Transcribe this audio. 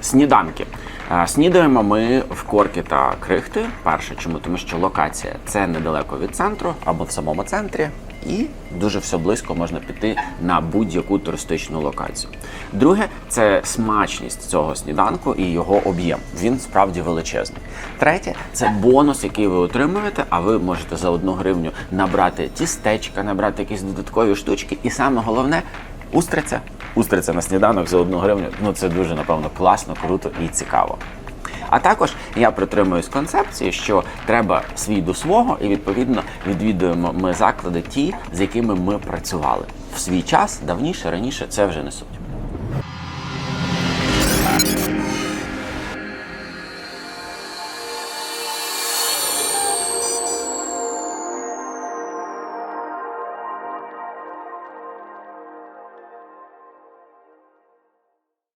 Сніданки. Е, Снідаємо ми в корки та крихти. Перше, чому? Тому що локація це недалеко від центру або в самому центрі, і дуже все близько можна піти на будь-яку туристичну локацію. Друге, це смачність цього сніданку і його об'єм. Він справді величезний. Третє це бонус, який ви отримуєте, а ви можете за одну гривню набрати тістечка, набрати якісь додаткові штучки, і саме головне устриця. Устриця на сніданок за одну гривню. Ну це дуже напевно класно, круто і цікаво. А також я притримуюсь концепції, що треба свій до свого, і відповідно відвідуємо ми заклади ті, з якими ми працювали в свій час, давніше, раніше це вже не суть.